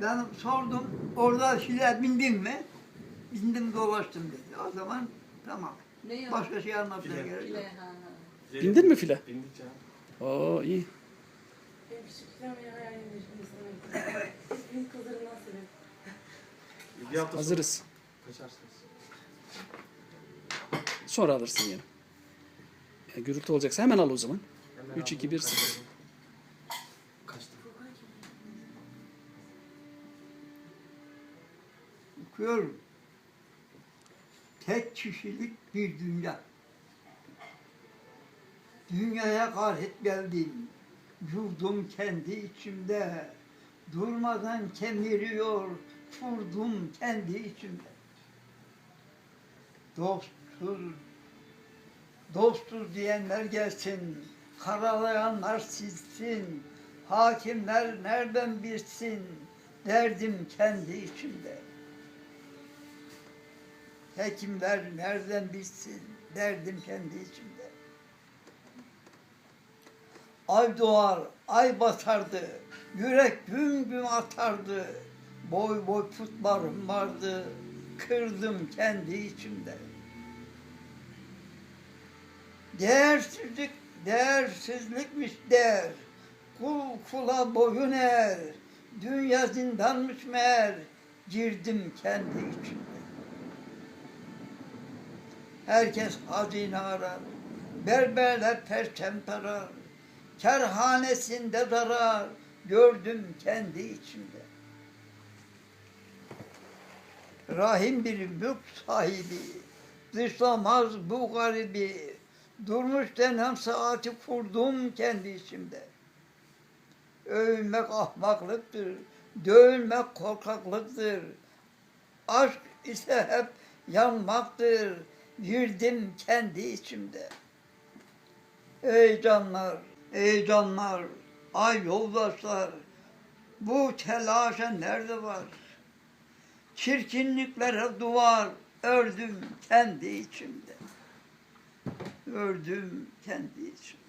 Ben sordum, orada şile bindin mi? Bindim dolaştım dedi. O zaman tamam. Ne ya? Başka şey anlatmaya File. gerek yok. Ha, ha. Bindin mi file? Bindik canım. Oo iyi. Benim sana. Bir hafta sonra Hazırız. Kaçarsınız. Sonra alırsın yine. Ya, gürültü olacaksa hemen al o zaman. Hemen 3, 2, aldım, 1, 0. Okuyorum. Tek kişilik bir dünya. Dünyaya garet geldim. Yurdum kendi içimde. Durmadan kemiriyor. Kurdum kendi içimde. Dostuz, dostuz diyenler gelsin. Karalayanlar silsin. Hakimler nereden bilsin? Derdim kendi içimde. Hekimler nereden bilsin? Derdim kendi içimde. Ay doğar, ay batardı. Yürek güm güm atardı. Boy boy putlarım vardı. Kırdım kendi içimde. Değersizlik, değersizlikmiş değer. Kul kula boyun eğer. Dünya zindanmış meğer. Girdim kendi içimde. Herkes hazine arar. Berberler perçem tarar. Kerhanesinde zarar. Gördüm kendi içimde. Rahim bir mülk sahibi. Dışlamaz bu garibi. Durmuş denen saati kurdum kendi içimde. Övünmek ahmaklıktır. Dövülmek korkaklıktır. Aşk ise hep yanmaktır. Girdim kendi içimde. Ey canlar, ey canlar, ay yoldaşlar, bu telaşa nerede var? Çirkinliklere duvar ördüm kendi içimde. Ördüm kendi içimde.